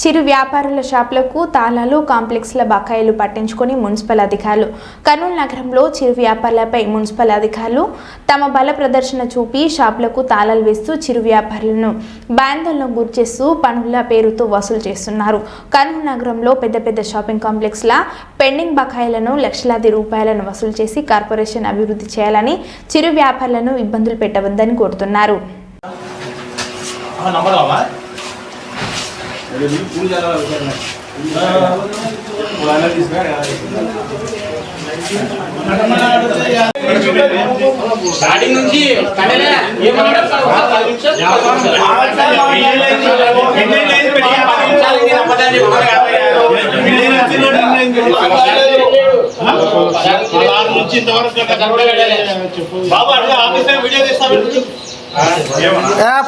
చిరు వ్యాపారుల షాపులకు తాళాలు కాంప్లెక్స్ల బకాయిలు పట్టించుకొని మున్సిపల్ అధికారులు. కర్నూలు నగరంలో చిరు వ్యాపారులపై మున్సిపల్ అధికారులు తమ బల ప్రదర్శన చూపి షాపులకు తాళాలు వేస్తూ చిరు వ్యాపారులను బాంధలను గురిచేస్తూ పనుల పేరుతో వసూలు చేస్తున్నారు. కర్నూలు నగరంలో పెద్ద పెద్ద షాపింగ్ కాంప్లెక్స్ల పెండింగ్ బకాయిలను లక్షలాది రూపాయలను వసూలు చేసి కార్పొరేషన్ అభివృద్ధి చేయాలని చిరు వ్యాపారులను ఇబ్బందులు పెట్టవద్దని కోరుతున్నారు. స్టార్టింగ్ నుంచి కడలే ఏమన్నా పది నిమిషాలు నుంచి ఇంతవరకు బాబు అట్లా ఆఫీస్ వీడియో తీస్తాను ఏ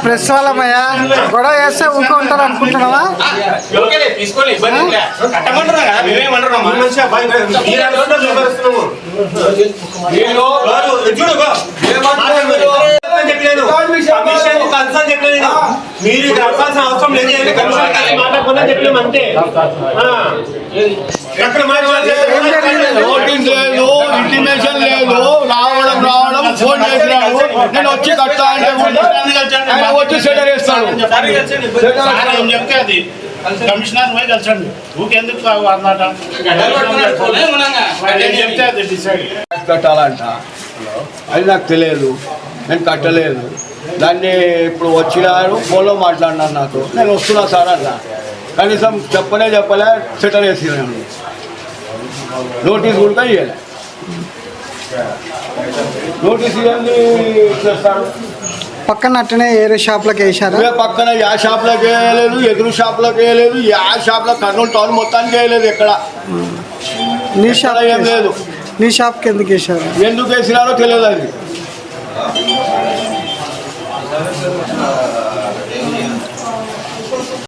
ప్రెస్ వాళ్ళమయ్యా? గొడవ చేస్తే ఊక ఉంటారు అనుకుంటున్నావా? మీరు ఇక్కడ అడగాల్సిన అవసరం లేదు. చెప్పలేము? అంతే. ఎక్కడ నేను వచ్చి కట్టా అంటే వచ్చి సెటర్ వేస్తాడు చెప్తే అది. కమిషనర్ పోయి కలిసండి ఊకెందుకు అన్నమాట చెప్తే అది డిసైడ్. కట్టాలంట. అది నాకు తెలియదు. నేను కట్టలేదు. దాన్ని ఇప్పుడు వచ్చినారు ఫోన్లో మాట్లాడినారు నాతో నేను వస్తున్నా సార్ అన్న. కనీసం చెప్పలే చెప్పలే సెటర్ వేసినాను నోటీస్ కూడా ఇవ్వలే నోటీస్ చేస్తారు పక్కన అట్టనే ఏరే షాప్లకు వేసారు? పక్కన యా షాప్లకు వేయలేదు ఎదురు షాప్లకు వేయలేదు యా షాప్లో కర్నూలు టౌన్ మొత్తానికి వేయలేదు ఎక్కడ. నీ షాప్ ఏం లేదు. నీ షాప్కి ఎందుకు వేసారు? ఎందుకు వేసినారో తెలియదు అది.